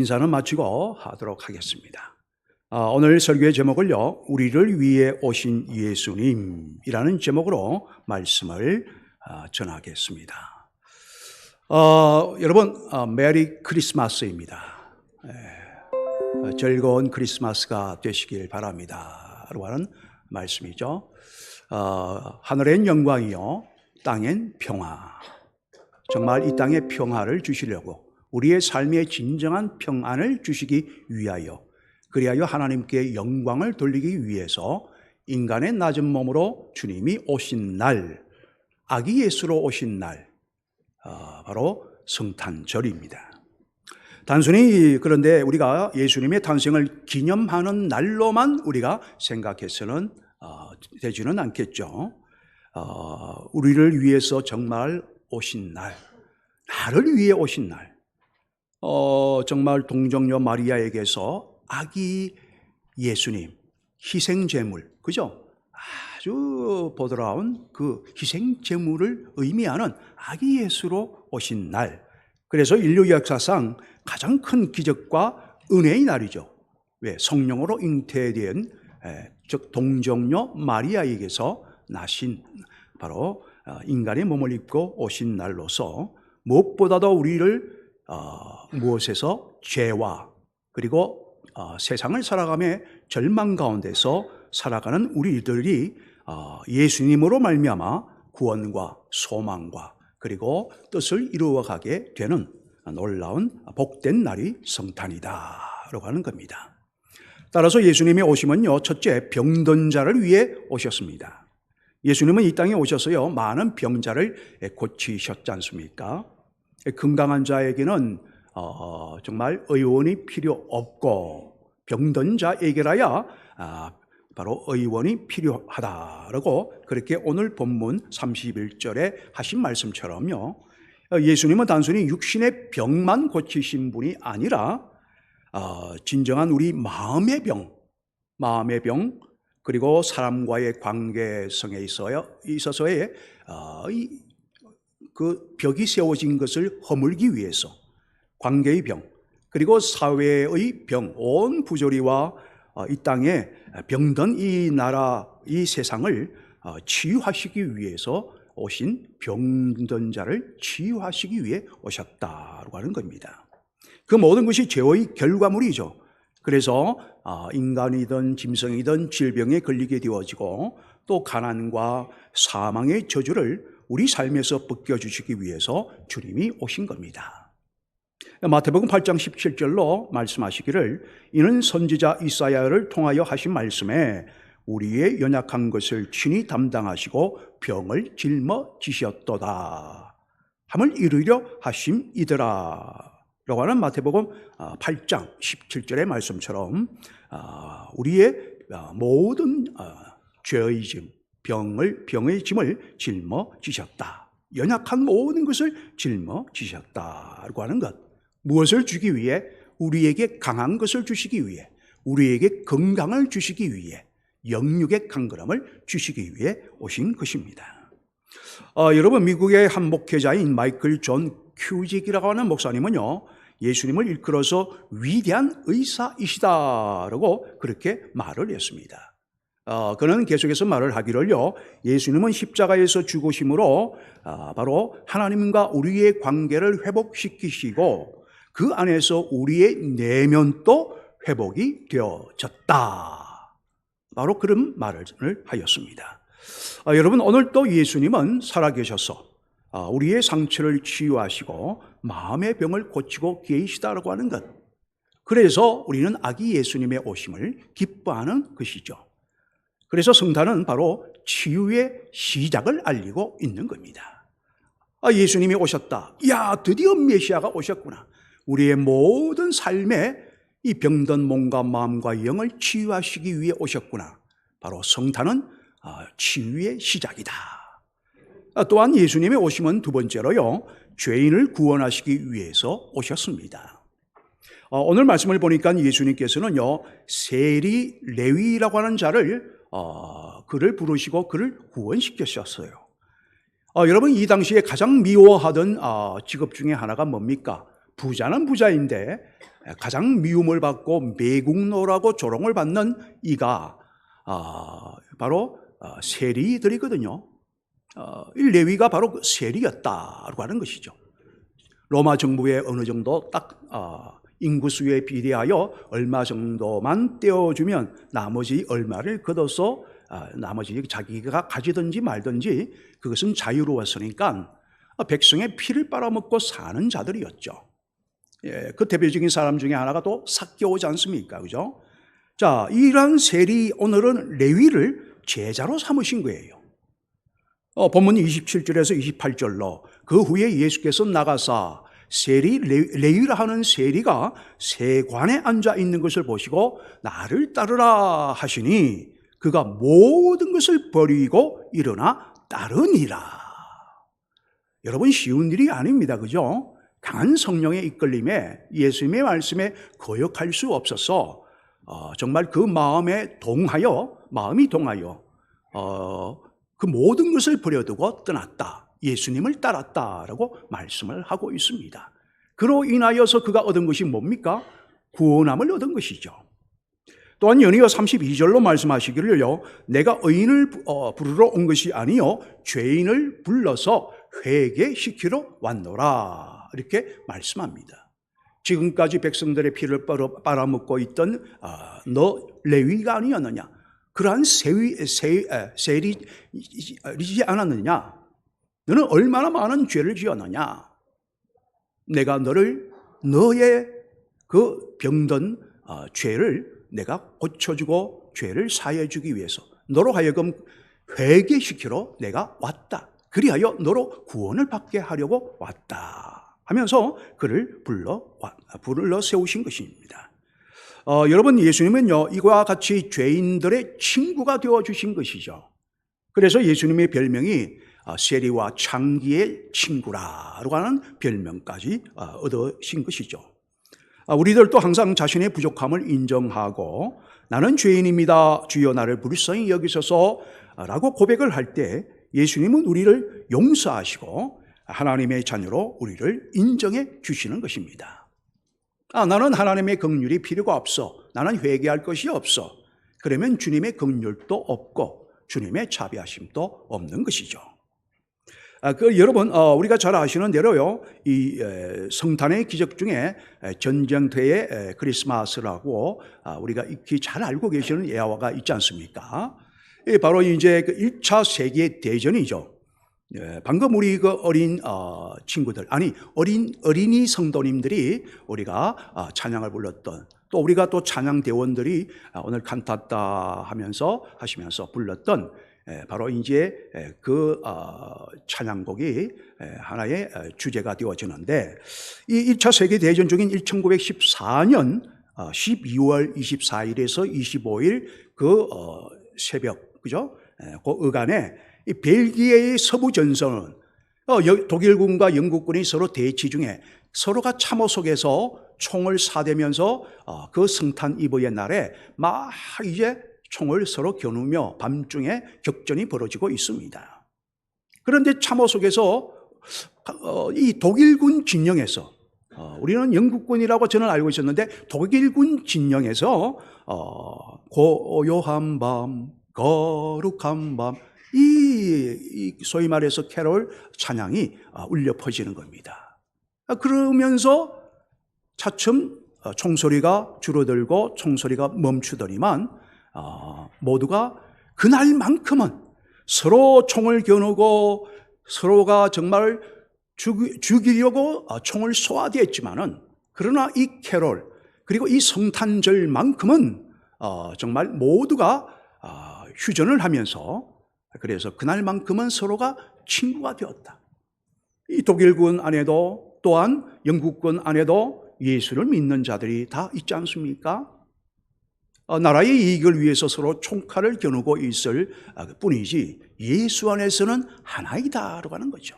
인사는 마치고 하도록 하겠습니다. 아, 오늘 설교의 제목을요, 우리를 위해 오신 예수님이라는 제목으로 말씀을 아, 전하겠습니다. 어, 여러분, 아, 메리 크리스마스입니다. 예, 어, 즐거운 크리스마스가 되시길 바랍니다. 라고 하는 말씀이죠. 어, 하늘엔 영광이요, 땅엔 평화. 정말 이 땅에 평화를 주시려고 우리의 삶에 진정한 평안을 주시기 위하여 그리하여 하나님께 영광을 돌리기 위해서 인간의 낮은 몸으로 주님이 오신 날, 아기 예수로 오신 날, 어, 바로 성탄절입니다. 단순히 그런데 우리가 예수님의 탄생을 기념하는 날로만 우리가 생각해서는 어, 되지는 않겠죠. 어, 우리를 위해서 정말 오신 날, 나를 위해 오신 날, 어, 정말 동정녀 마리아에게서 아기 예수님, 희생제물, 그죠? 아주 보드라운 그 희생제물을 의미하는 아기 예수로 오신 날. 그래서 인류 역사상 가장 큰 기적과 은혜의 날이죠. 왜? 성령으로 잉태된 에, 즉 동정녀 마리아에게서 나신 바로 어, 인간의 몸을 입고 오신 날로서 무엇보다도 우리를 어, 무엇에서 죄와 그리고 어, 세상을 살아가며 절망 가운데서 살아가는 우리들이 어, 예수님으로 말미암아 구원과 소망과 그리고 뜻을 이루어가게 되는 놀라운 복된 날이 성탄이다라고 하는 겁니다. 따라서 예수님이 오심은요 첫째 병든 자를 위해 오셨습니다. 예수님은 이 땅에 오셔서요 많은 병자를 고치셨지 않습니까? 건강한 자에게는 어, 정말 의원이 필요 없고 병든 자에게라야 아, 바로 의원이 필요하다라고 그렇게 오늘 본문 31절에 하신 말씀처럼요. 예수님은 단순히 육신의 병만 고치신 분이 아니라 어, 진정한 우리 마음의 병, 마음의 병 그리고 사람과의 관계성에 있어서의 어, 이, 그 벽이 세워진 것을 허물기 위해서 관계의 병, 그리고 사회의 병, 온 부조리와 어, 이 땅에 병든 이 나라, 이 세상을 어, 치유하시기 위해서 오신 병든 자를 치유하시기 위해 오셨다고 하는 겁니다. 그 모든 것이 죄의 결과물이죠. 그래서 어, 인간이든 짐승이든 질병에 걸리게 되어지고 또 가난과 사망의 저주를 우리 삶에서 벗겨주시기 위해서 주님이 오신 겁니다. 마태복음 8장 17절로 말씀하시기를 이는 선지자 이사야를 통하여 하신 말씀에 우리의 연약한 것을 친히 담당하시고 병을 짊어지셨도다. 함을 이루려 하심 이더라. 라고 하는 마태복음 8장 17절의 말씀처럼 아, 우리의 아, 모든 아, 죄의 짐, 병을 병의 짐을 짊어지셨다. 연약한 모든 것을 짊어지셨다고 하는 것. 무엇을 주기 위해? 우리에게 강한 것을 주시기 위해, 우리에게 건강을 주시기 위해, 영육의 강건함을 주시기 위해 오신 것입니다. 어, 여러분 미국의 한 목회자인 마이클 존 큐직이라고 하는 목사님은요. 예수님을 일컬어서 위대한 의사이시다라고 그렇게 말을 했습니다. 어, 그는 계속해서 말을 하기를요, 예수님은 십자가에서 죽으심으로 어, 바로 하나님과 우리의 관계를 회복시키시고 그 안에서 우리의 내면도 회복이 되어졌다. 바로 그런 말을 하였습니다. 어, 여러분, 오늘 또 예수님은 살아계셔서 어, 우리의 상처를 치유하시고 마음의 병을 고치고 계시다라고 하는 것. 그래서 우리는 아기 예수님의 오심을 기뻐하는 것이죠. 그래서 성탄은 바로 치유의 시작을 알리고 있는 겁니다. 아, 예수님이 오셨다. 야, 드디어 메시아가 오셨구나. 우리의 모든 삶에 이 병든 몸과 마음과 영을 치유하시기 위해 오셨구나. 바로 성탄은 아, 치유의 시작이다. 아, 또한 예수님의 오심은 두 번째로요, 죄인을 구원하시기 위해서 오셨습니다. 어, 오늘 말씀을 보니까 예수님께서는요, 세리 레위라고 하는 자를 어, 그를 부르시고 그를 구원시키셨어요. 어, 여러분 이 당시에 가장 미워하던 어, 직업 중에 하나가 뭡니까? 부자는 부자인데 가장 미움을 받고 매국노라고 조롱을 받는 이가 아, 바로 어, 세리들이거든요. 어, 이 레위가 바로 그 세리였다고 하는 것이죠. 로마 정부에 어느 정도 딱 어, 인구수에 비례하여 얼마 정도만 떼어주면 나머지 얼마를 걷어서 아, 나머지 자기가 가지든지 말든지 그것은 자유로웠으니까 백성의 피를 빨아먹고 사는 자들이었죠. 예, 그 대표적인 사람 중에 하나가 또 삭개오지 않습니까? 그죠? 자, 이런 세리 오늘은 레위를 제자로 삼으신 거예요. 어, 본문 27절에서 28절로 그 후에 예수께서 나가사 세리 레- 레위라 하는 세리가 세관에 앉아 있는 것을 보시고 나를 따르라 하시니 그가 모든 것을 버리고 일어나 따르니라. 여러분 쉬운 일이 아닙니다. 그죠? 강한 성령의 이끌림에 예수님의 말씀에 거역할 수 없어서 어, 정말 그 마음에 동하여 마음이 동하여 어, 그 모든 것을 버려두고 떠났다. 예수님을 따랐다라고 말씀을 하고 있습니다. 그로 인하여서 그가 얻은 것이 뭡니까? 구원함을 얻은 것이죠. 또한 연이어 32절로 말씀하시기를요. 내가 의인을 부- 어, 부르러 온 것이 아니요 죄인을 불러서 회개시키러 왔노라. 이렇게 말씀합니다. 지금까지 백성들의 피를 빨아- 빨아먹고 있던 아, 너 레위가 아니었느냐? 그러한 세위, 세, 에, 세리지 않았느냐? 너는 얼마나 많은 죄를 지었느냐? 내가 너를 너의 그 병든 어, 죄를 내가 고쳐주고 죄를 사해주기 위해서 너로 하여금 회개시키러 내가 왔다. 그리하여 너로 구원을 받게 하려고 왔다. 하면서 그를 불러 와- 불러 세우신 것입니다. 어, 여러분 예수님은요 이와 같이 죄인들의 친구가 되어 주신 것이죠. 그래서 예수님의 별명이 어, 세리와 창기의 친구라고 하는 별명까지 어, 얻으신 것이죠. 아, 우리들도 항상 자신의 부족함을 인정하고 나는 죄인입니다. 주여 나를 불쌍히 여기소서 라고 고백을 할 때 예수님은 우리를 용서하시고 하나님의 자녀로 우리를 인정해 주시는 것입니다. 아, 나는 하나님의 긍휼이 필요가 없어. 나는 회개할 것이 없어. 그러면 주님의 긍휼도 없고 주님의 자비하심도 없는 것이죠. 아, 그 여러분 어, 우리가 잘 아시는 대로요 이 에, 성탄의 기적 중에 에, 전쟁터의 에, 크리스마스라고 아, 우리가 익히 잘 알고 계시는 예화가 있지 않습니까? 이 바로 이제 그 1차 세계 대전이죠. 예, 방금 우리 그 어린 어, 친구들 아니 어린 어린이 성도님들이 우리가 아, 찬양을 불렀던 또 우리가 또 찬양 대원들이 아, 오늘 칸타타 하면서 하시면서 불렀던 예, 바로 이제 예, 그 어, 찬양곡이 예, 하나의 어, 주제가 되어지는데 이 1차 세계 대전 중인 1914년 12월 24일에서 25일 그 어, 새벽 그죠? 예, 그 어간에 이 벨기에의 서부 전선은 독일군과 영국군이 서로 대치 중에 서로가 참호 속에서 총을 사대면서 어, 그 성탄 이브의 날에 막 이제 총을 서로 겨누며 밤중에 격전이 벌어지고 있습니다. 그런데 참호 속에서 어, 이 독일군 진영에서 어, 우리는 영국군이라고 저는 알고 있었는데 독일군 진영에서 어, 고요한 밤, 거룩한 밤, 이, 이 소위 말해서 캐롤 찬양이 아, 울려 퍼지는 겁니다. 아, 그러면서 차츰 어, 총소리가 줄어들고 총소리가 멈추더니만 어, 모두가 그날만큼은 서로 총을 겨누고 서로가 정말 죽이, 죽이려고 어, 총을 쏘아대었지만은 그러나 이 캐롤 그리고 이 성탄절만큼은 어, 정말 모두가 어, 휴전을 하면서 그래서 그날만큼은 서로가 친구가 되었다. 이 독일군 안에도 또한 영국군 안에도 예수를 믿는 자들이 다 있지 않습니까? 어, 나라의 이익을 위해서 서로 총칼을 겨누고 있을 아, 뿐이지 예수 안에서는 하나이다라고 하는 거죠.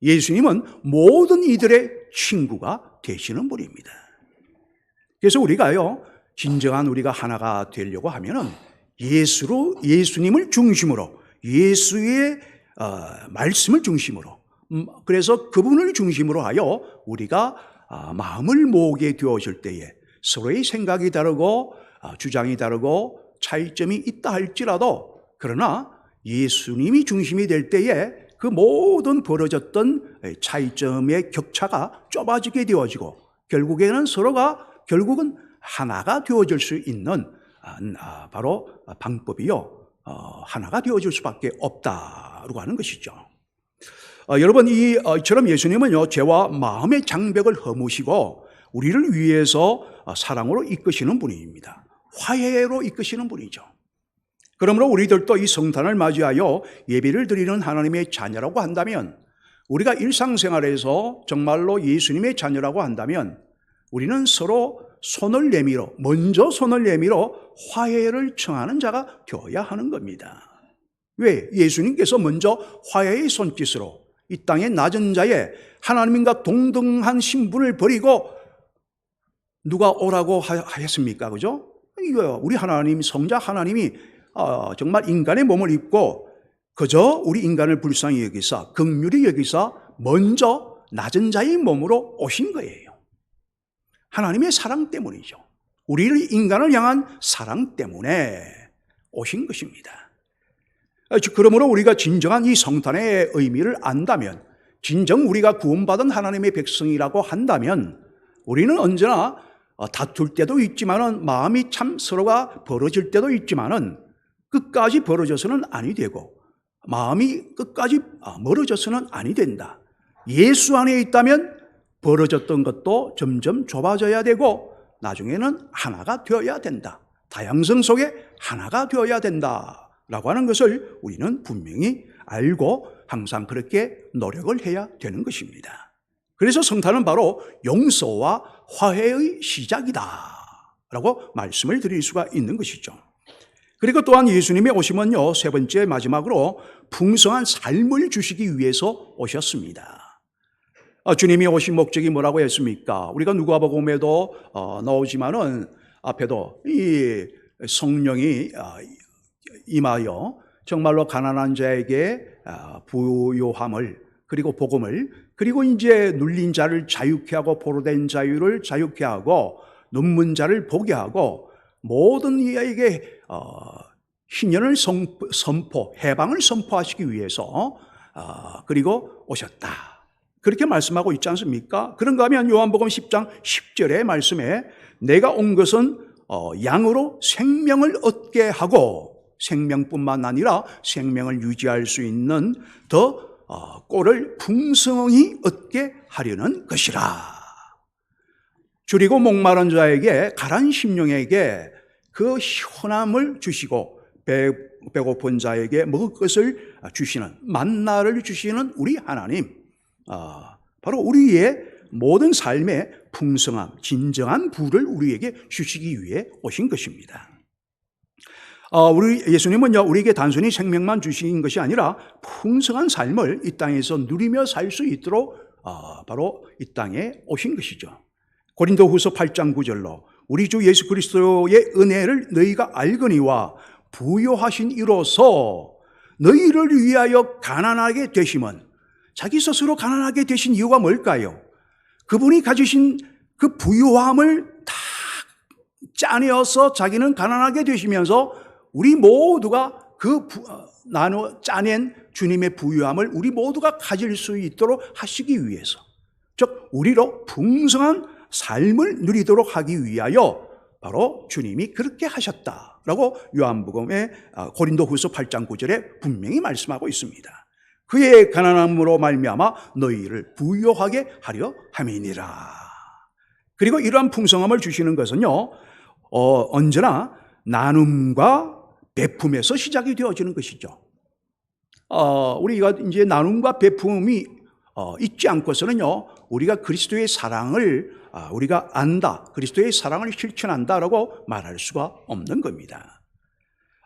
예수님은 모든 이들의 친구가 되시는 분입니다. 그래서 우리가요, 진정한 우리가 하나가 되려고 하면은 예수로, 예수님을 중심으로, 예수의 어, 말씀을 중심으로, 음, 그래서 그분을 중심으로 하여 우리가 아, 마음을 모으게 되어질 때에 서로의 생각이 다르고 아, 주장이 다르고 차이점이 있다 할지라도 그러나 예수님이 중심이 될 때에 그 모든 벌어졌던 차이점의 격차가 좁아지게 되어지고 결국에는 서로가 결국은 하나가 되어질 수 있는 아, 아, 바로 방법이요 어, 하나가 되어질 수밖에 없다라고 하는 것이죠. 어, 여러분 이처럼 예수님은요 죄와 마음의 장벽을 허무시고 우리를 위해서 어, 사랑으로 이끄시는 분입니다. 화해로 이끄시는 분이죠. 그러므로 우리들도 이 성탄을 맞이하여 예배를 드리는 하나님의 자녀라고 한다면 우리가 일상생활에서 정말로 예수님의 자녀라고 한다면 우리는 서로 손을 내밀어 먼저 손을 내밀어 화해를 청하는 자가 되어야 하는 겁니다. 왜? 예수님께서 먼저 화해의 손짓으로 이 땅의 낮은 자에 하나님과 동등한 신분을 버리고 누가 오라고 하였습니까? 그죠? 이거요. 우리 하나님, 성자 하나님이 어, 정말 인간의 몸을 입고 그저 우리 인간을 불쌍히 여기사, 극률이 여기사 먼저 낮은 자의 몸으로 오신 거예요. 하나님의 사랑 때문이죠. 우리를 인간을 향한 사랑 때문에 오신 것입니다. 그러므로 우리가 진정한 이 성탄의 의미를 안다면, 진정 우리가 구원받은 하나님의 백성이라고 한다면, 우리는 언제나 다툴 때도 있지만은 마음이 참 서로가 벌어질 때도 있지만은 끝까지 벌어져서는 아니 되고 마음이 끝까지 멀어져서는 아니 된다. 예수 안에 있다면 벌어졌던 것도 점점 좁아져야 되고 나중에는 하나가 되어야 된다. 다양성 속에 하나가 되어야 된다. 라고 하는 것을 우리는 분명히 알고 항상 그렇게 노력을 해야 되는 것입니다. 그래서 성탄은 바로 용서와 화해의 시작이다. 라고 말씀을 드릴 수가 있는 것이죠. 그리고 또한 예수님의 오심은요, 세 번째 마지막으로 풍성한 삶을 주시기 위해서 오셨습니다. 아, 주님이 오신 목적이 뭐라고 했습니까? 우리가 누가복음에도 어, 나오지만은 앞에도 이 성령이 아, 임하여 정말로 가난한 자에게 아, 부요함을 그리고 복음을 그리고 이제 눌린 자를 자유케 하고 포로된 자유를 자유케 하고 눈문 자를 보게 하고 모든 이에게 어, 신년을 선포, 해방을 선포하시기 위해서 어, 그리고 오셨다. 그렇게 말씀하고 있지 않습니까? 그런가 하면 요한복음 10장 10절의 말씀에 내가 온 것은 어, 양으로 생명을 얻게 하고 생명뿐만 아니라 생명을 유지할 수 있는 더 어, 꼴을 풍성히 얻게 하려는 것이라. 줄이고 목마른 자에게 가란 심령에게 그 시원함을 주시고 배, 배고픈 자에게 먹을 것을 주시는 만나를 주시는 우리 하나님. 아, 바로 우리의 모든 삶의 풍성함, 진정한 부를 우리에게 주시기 위해 오신 것입니다. 어, 우리 예수님은요, 우리에게 단순히 생명만 주신 것이 아니라 풍성한 삶을 이 땅에서 누리며 살 수 있도록 어, 바로 이 땅에 오신 것이죠. 고린도 후서 8장 9절로 우리 주 예수 그리스도의 은혜를 너희가 알거니와 부여하신 이로서 너희를 위하여 가난하게 되심은 자기 스스로 가난하게 되신 이유가 뭘까요? 그분이 가지신 그 부유함을 다 짜내어서 자기는 가난하게 되시면서 우리 모두가 그 부, 어, 나누어 짜낸 주님의 부유함을 우리 모두가 가질 수 있도록 하시기 위해서 즉 우리로 풍성한 삶을 누리도록 하기 위하여 바로 주님이 그렇게 하셨다라고 요한복음의 어, 고린도후서 8장 9절에 분명히 말씀하고 있습니다. 그의 가난함으로 말미암아 너희를 부유하게 하려 함이니라. 그리고 이러한 풍성함을 주시는 것은요, 어, 언제나 나눔과 베품에서 시작이 되어지는 것이죠. 어, 우리가 이제 나눔과 베품이 어, 있지 않고서는요, 우리가 그리스도의 사랑을 아, 우리가 안다, 그리스도의 사랑을 실천한다라고 말할 수가 없는 겁니다.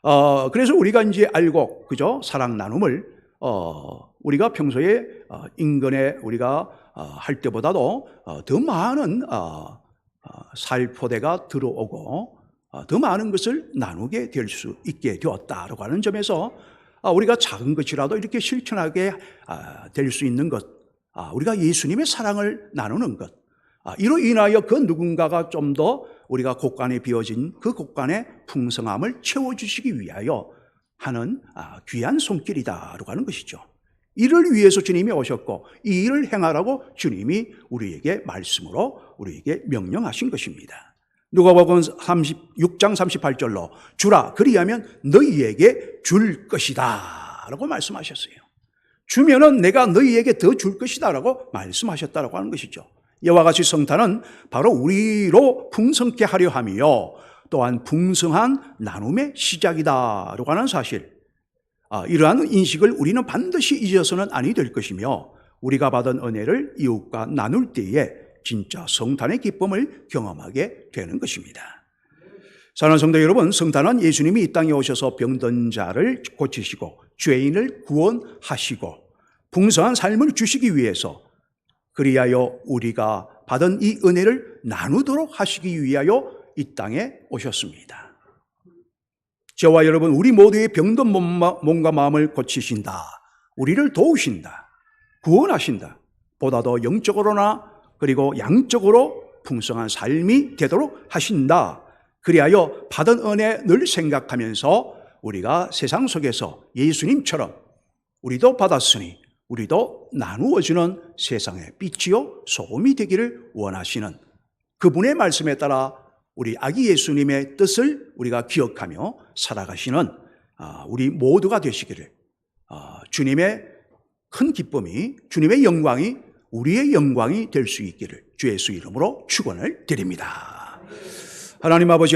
어, 그래서 우리가 이제 알고, 그죠? 사랑 나눔을 어, 우리가 평소에 어, 인근에 우리가 어, 할 때보다도 어, 더 많은 어, 어, 살포대가 들어오고 어, 더 많은 것을 나누게 될 수 있게 되었다라고 하는 점에서 아, 우리가 작은 것이라도 이렇게 실천하게 아, 될수 있는 것, 아, 우리가 예수님의 사랑을 나누는 것, 아, 이로 인하여 그 누군가가 좀 더 우리가 곳간에 비어진 그 곳간의 풍성함을 채워주시기 위하여 하는 아, 귀한 손길이다라고 하는 것이죠. 이를 위해서 주님이 오셨고 이 일을 행하라고 주님이 우리에게 말씀으로 우리에게 명령하신 것입니다. 누가복음 36장 38절로 주라 그리하면 너희에게 줄 것이다라고 말씀하셨어요. 주면은 내가 너희에게 더 줄 것이다라고 말씀하셨다라고 하는 것이죠. 이와 같이 성탄은 바로 우리로 풍성케 하려 함이요 또한 풍성한 나눔의 시작이다라고 하는 사실. 아, 이러한 인식을 우리는 반드시 잊어서는 아니 될 것이며 우리가 받은 은혜를 이웃과 나눌 때에 진짜 성탄의 기쁨을 경험하게 되는 것입니다. 사랑하는 성도 여러분, 성탄은 예수님이 이 땅에 오셔서 병든 자를 고치시고 죄인을 구원하시고 풍성한 삶을 주시기 위해서 그리하여 우리가 받은 이 은혜를 나누도록 하시기 위하여 이 땅에 오셨습니다. 저와 여러분, 우리 모두의 병든 몸과 마음을 고치신다. 우리를 도우신다. 구원하신다. 보다 더 영적으로나 그리고 양적으로 풍성한 삶이 되도록 하신다. 그리하여 받은 은혜 늘 생각하면서 우리가 세상 속에서 예수님처럼 우리도 받았으니 우리도 나누어주는 세상의 빛이요 소금이 되기를 원하시는 그분의 말씀에 따라 우리 아기 예수님의 뜻을 우리가 기억하며 살아가시는 아, 우리 모두가 되시기를 아, 주님의 큰 기쁨이 주님의 영광이 우리의 영광이 될 수 있기를 주 예수 이름으로 축원을 드립니다. 하나님 아버지